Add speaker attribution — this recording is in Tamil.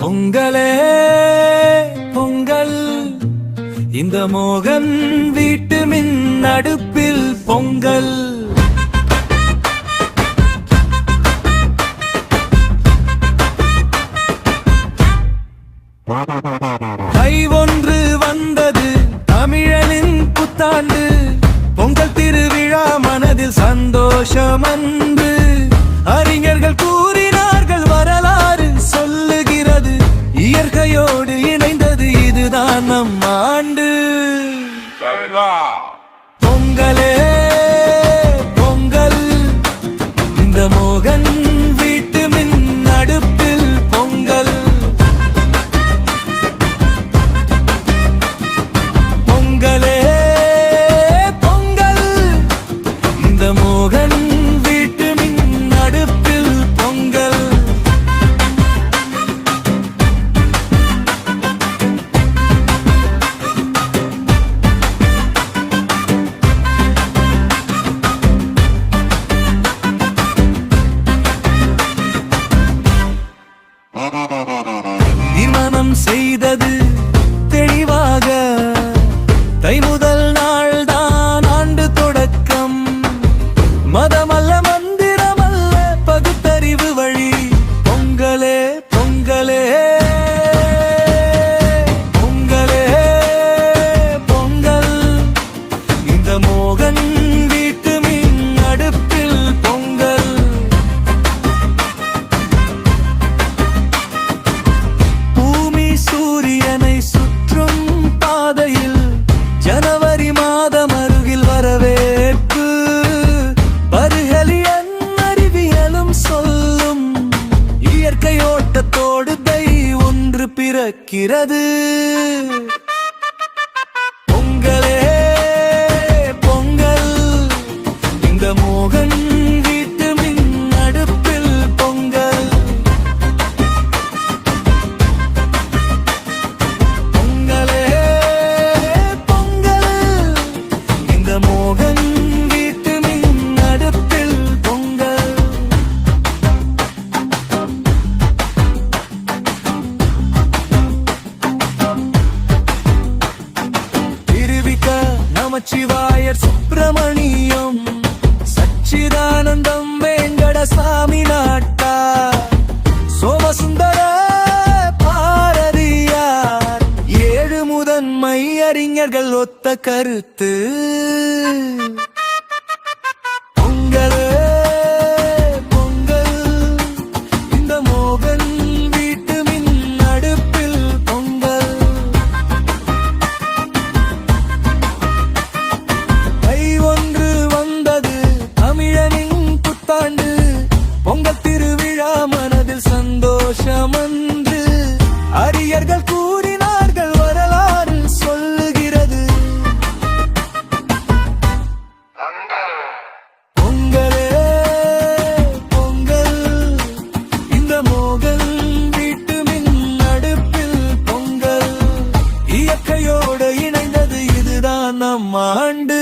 Speaker 1: பொங்கலே பொங்கல். இந்த மோகன் வீட்டு மின் அடுப்பில் பொங்கல். கை ஒன்று வந்தது தமிழனின் புத்தாண்டு. பொங்கல் திருவிழா மனதில் சந்தோஷம் அன்று. இயற்கையோடு இணைந்தது இதுதான் நம் ஆண்டு. del nada. பிறக்கிறது. நமச்சிவாயர் சுப்பிரமணியம். சச்சிதானந்தம் வெங்கட சாமி நாட்டா சோமசுந்தர பாரதியார். ஏழு முதன்மை அறிஞர்கள் ஒத்த கருத்து. மரணம் ஆண்டு.